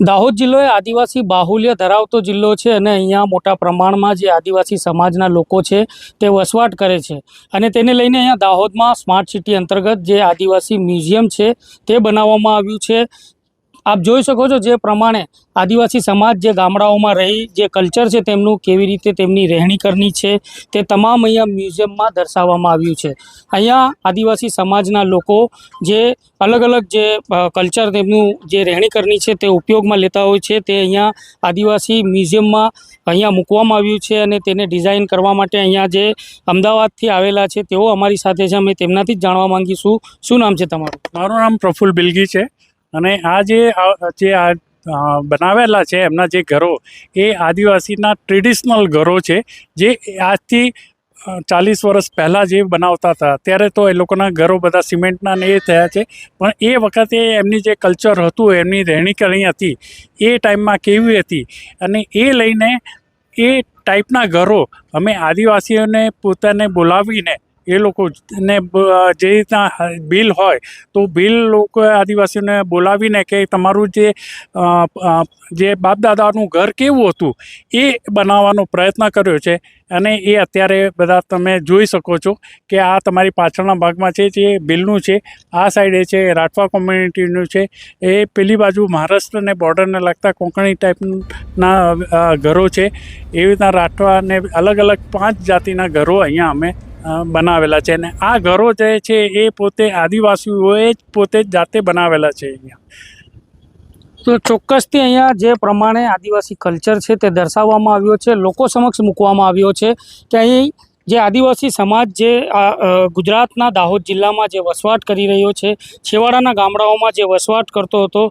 દાહોદ જિલ્લો એ આદિવાસી બાહુલ્ય ધરાવતો જિલ્લો છે અને અહીંયા મોટા પ્રમાણમાં જે આદિવાસી સમાજના લોકો છે તે વસવાટ કરે છે. અને તેને લઈને અહીંયા દાહોદમાં સ્માર્ટ સિટી અંતર્ગત જે આદિવાસી મ્યુઝિયમ છે તે બનાવવામાં આવ્યું છે. આપ જોઈ શકો છો જે પ્રમાણે આદિવાસી સમાજ જે ગામડાઓમાં રહી, જે કલ્ચર છે તેમનું કેવી રીતે તેમની રહેણી કરની છે, તે તમામ અહીંયા મ્યુઝિયમમાં દર્શાવવામાં આવ્યું છે. અહીંયા આદિવાસી સમાજના લોકો જે અલગ અલગ જે કલ્ચર તેમનું જે રહેણી કરની છે તે ઉપયોગમાં લેતા હોય છે, તે અહીંયા આદિવાસી મ્યુઝિયમમાં અહીંયા મૂકવામાં આવ્યું છે અને તેને ડિઝાઇન કરવા માટે અહીંયા જે અમદાવાદથી આવેલા છે તેઓ અમારી સાથે છે, અમે તેમનાથી જ જાણવા માંગીશું. શું નામ છે તમારું? મારું નામ પ્રફુલ્લ બિલગી છે. અને આ જે જે આ બનાવેલા છે એમના જે ઘરો, એ આદિવાસીના ટ્રેડિશનલ ઘરો છે, જે આજથી ચાલીસ વર્ષ પહેલાં જે બનાવતા હતા. ત્યારે તો એ લોકોના ઘરો બધા સિમેન્ટના ને એ થયા છે. પણ એ વખતે એમની જે કલ્ચર હતું, એમની રહેણી કરણી હતી, એ ટાઈમમાં કેવી હતી? અને એ લઈને એ ટાઈપના ઘરો અમે આદિવાસીઓને પોતાને બોલાવીને એ લોકોને જે. રીતના બિલ હોય, તો બિલ લોકો આદિવાસીઓને બોલાવીને કે તમારું જે જે બાપદાદાનું ઘર કેવું હતું, એ બનાવવાનો પ્રયત્ન કર્યો છે. અને એ અત્યારે બધા તમે જોઈ શકો છો કે આ તમારી પાછળના ભાગમાં છે, જે બિલનું છે, આ સાઈડે છે, રાઠવા કોમ્યુનિટીનું છે. એ પેલી બાજુ મહારાષ્ટ્રને બોર્ડરને લગતા કોંકણી ટાઈપના ઘરો છે. એવી રીતના રાઠવા અને અલગ અલગ પાંચ જાતિના ઘરો અહીંયા અમે બનાવેલા છે અને આ ઘરો જે છે એ પોતે આદિવાસીઓએ જ પોતે જાતે બનાવેલા છે અહીંયા. તો ચોક્કસથી અહીંયા જે પ્રમાણે આદિવાસી કલ્ચર છે તે દર્શાવવામાં આવ્યો છે, લોકો સમક્ષ મૂકવામાં આવ્યો છે કે અહીં જે આદિવાસી સમાજ જે ગુજરાતના દાહોદ જિલ્લામાં જે વસવાટ કરી રહ્યો છે, છેવાડાના ગામડાઓમાં જે વસવાટ કરતો હતો.